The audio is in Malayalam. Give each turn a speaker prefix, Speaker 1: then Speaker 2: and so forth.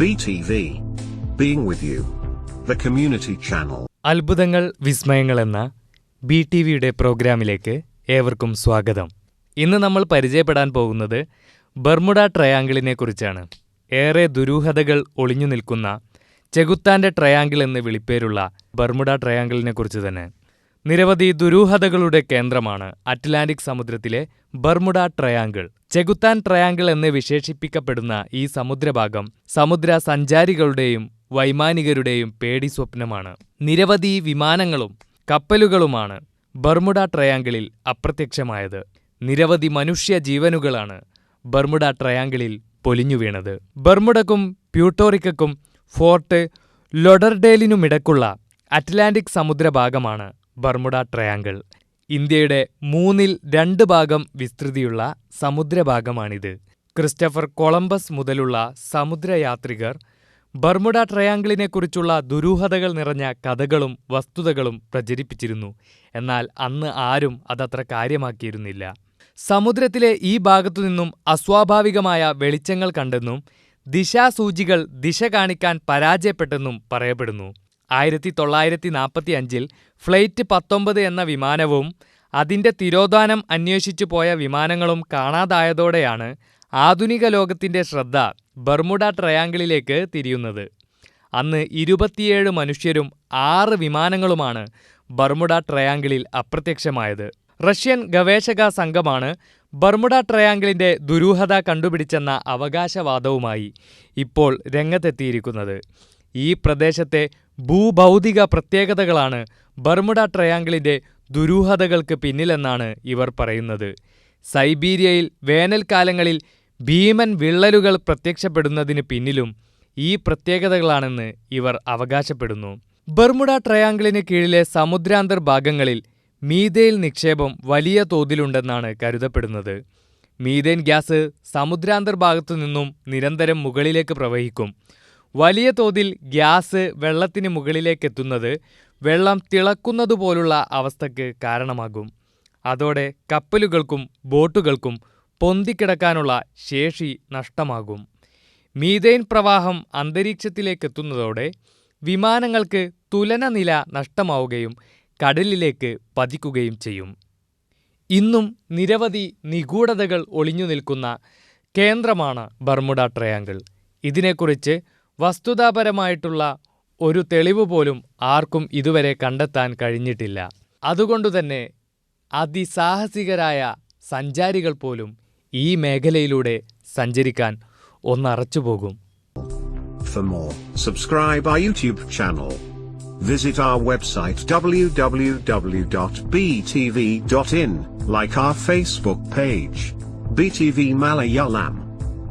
Speaker 1: BTV. Being with you. The community channel.
Speaker 2: അത്ഭുതങ്ങൾ വിസ്മയങ്ങൾ എന്ന ബി ടി വിയുടെ പ്രോഗ്രാമിലേക്ക് ഏവർക്കും സ്വാഗതം ഇന്ന് നമ്മൾ പരിചയപ്പെടാൻ പോകുന്നത് ബർമുഡ ട്രയാങ്കിളിനെ കുറിച്ചാണ് ഏറെ ദുരൂഹതകൾ ഒളിഞ്ഞു നിൽക്കുന്ന ചെകുത്താന്റെ ട്രയാങ്കിൾ എന്ന് വിളിപ്പേരുള്ള ബർമുഡ ട്രയാങ്കിളിനെ കുറിച്ച് തന്നെ നിരവധി ദുരൂഹതകളുടെ കേന്ദ്രമാണ് അറ്റ്ലാന്റിക് സമുദ്രത്തിലെ ബർമുഡ ട്രയാങ്കിൾ. ചെകുത്താൻ ട്രയാങ്കിൾ എന്ന് വിശേഷിപ്പിക്കപ്പെടുന്ന ഈ സമുദ്രഭാഗം സമുദ്ര സഞ്ചാരികളുടെയും വൈമാനികരുടെയും പേടി സ്വപ്നമാണ്. നിരവധി വിമാനങ്ങളും കപ്പലുകളുമാണ് ബർമുഡ ട്രയാങ്കിളിൽ അപ്രത്യക്ഷമായത്. നിരവധി മനുഷ്യ ജീവനുകളാണ് ബർമുഡ ട്രയാങ്കിളിൽ പൊലിഞ്ഞു വീണത്. ബർമുഡക്കും പ്യൂട്ടോറിക്കക്കും ഫോർട്ട് ലൊഡർഡേലിനുമിടക്കുള്ള അറ്റ്ലാന്റിക് സമുദ്രഭാഗമാണ് ബർമുഡ ട്രയാങ്കിൾ. ഇന്ത്യയുടെ മൂന്നിൽ രണ്ട് ഭാഗം വിസ്തൃതിയുള്ള സമുദ്രഭാഗമാണിത്. ക്രിസ്റ്റഫർ കൊളംബസ് മുതലുള്ള സമുദ്രയാത്രികർ ബർമുഡ ട്രയാങ്കിളിനെക്കുറിച്ചുള്ള ദുരൂഹതകൾ നിറഞ്ഞ കഥകളും വസ്തുതകളും പ്രചരിപ്പിച്ചിരുന്നു. എന്നാൽ അന്ന് ആരും അതത്ര കാര്യമാക്കിയിരുന്നില്ല. സമുദ്രത്തിലെ ഈ ഭാഗത്തു നിന്നും അസ്വാഭാവികമായ വെളിച്ചങ്ങൾ കണ്ടെന്നും ദിശാസൂചികൾ ദിശ കാണിക്കാൻ പരാജയപ്പെട്ടെന്നും പറയപ്പെടുന്നു. ആയിരത്തി തൊള്ളായിരത്തി നാൽപ്പത്തി അഞ്ചിൽ ഫ്ലൈറ്റ് പത്തൊമ്പത് എന്ന വിമാനവും അതിന്റെ തിരോധാനം അന്വേഷിച്ചു പോയ വിമാനങ്ങളും കാണാതായതോടെയാണ് ആധുനിക ലോകത്തിന്റെ ശ്രദ്ധ ബർമുഡ ട്രയാങ്കിളിലേക്ക് തിരിയുന്നത്. അന്ന് ഇരുപത്തിയേഴ് മനുഷ്യരും ആറ് വിമാനങ്ങളുമാണ് ബർമുഡ ട്രയാങ്കിളിൽ അപ്രത്യക്ഷമായത്. റഷ്യൻ ഗവേഷക സംഘമാണ് ബർമുഡ ട്രയാങ്കിളിന്റെ ദുരൂഹത കണ്ടുപിടിച്ചെന്ന അവകാശവാദവുമായി ഇപ്പോൾ രംഗത്തെത്തിയിരിക്കുന്നത്. ഈ പ്രദേശത്തെ ഭൂഭൗതിക പ്രത്യേകതകളാണ് ബർമുഡ ട്രയാങ്കിളിന്റെ ദുരൂഹതകൾക്ക് പിന്നിലെന്നാണ് ഇവർ പറയുന്നത്. സൈബീരിയയിൽ വേനൽക്കാലങ്ങളിൽ ഭീമൻ വിള്ളലുകൾ പ്രത്യക്ഷപ്പെടുന്നതിന് പിന്നിലും ഈ പ്രത്യേകതകളാണെന്ന് ഇവർ അവകാശപ്പെടുന്നു. ബർമുഡ ട്രയാങ്കിളിന് കീഴിലെ സമുദ്രാന്തർ ഭാഗങ്ങളിൽ മീതേൽ നിക്ഷേപം വലിയ തോതിലുണ്ടെന്നാണ് കരുതപ്പെടുന്നത്. മീതേൻ ഗ്യാസ് സമുദ്രാന്തർ ഭാഗത്തു നിന്നും നിരന്തരം മുകളിലേക്ക് പ്രവഹിക്കും. വലിയ തോതിൽ ഗ്യാസ് വെള്ളത്തിന് മുകളിലേക്കെത്തുന്നത് വെള്ളം തിളക്കുന്നതുപോലുള്ള അവസ്ഥയ്ക്ക് കാരണമാകും. അതോടെ കപ്പലുകൾക്കും ബോട്ടുകൾക്കും പൊന്തിക്കിടക്കാനുള്ള ശേഷി നഷ്ടമാകും. മീതെയിൻ പ്രവാഹം അന്തരീക്ഷത്തിലേക്കെത്തുന്നതോടെ വിമാനങ്ങൾക്ക് തുലനനില നഷ്ടമാവുകയും കടലിലേക്ക് പതിക്കുകയും ചെയ്യും. ഇന്നും നിരവധി നിഗൂഢതകൾ ഒളിഞ്ഞു നിൽക്കുന്ന കേന്ദ്രമാണ് ബർമുഡ ട്രയാങ്കിൾ. ഇതിനെക്കുറിച്ച് വസ്തുതാപരമായിട്ടുള്ള ഒരു തെളിവ് പോലും ആർക്കും ഇതുവരെ കണ്ടെത്താൻ കഴിഞ്ഞിട്ടില്ല അതുകൊണ്ടുതന്നെ അതിസാഹസികരായ സഞ്ചാരികൾ പോലും ഈ മേഖലയിലൂടെ സഞ്ചരിക്കാൻ ഒന്നറച്ചുപോകും
Speaker 1: For more, subscribe our YouTube channel. Visit our website www.btv.in, like our Facebook page. BTV Malayalam.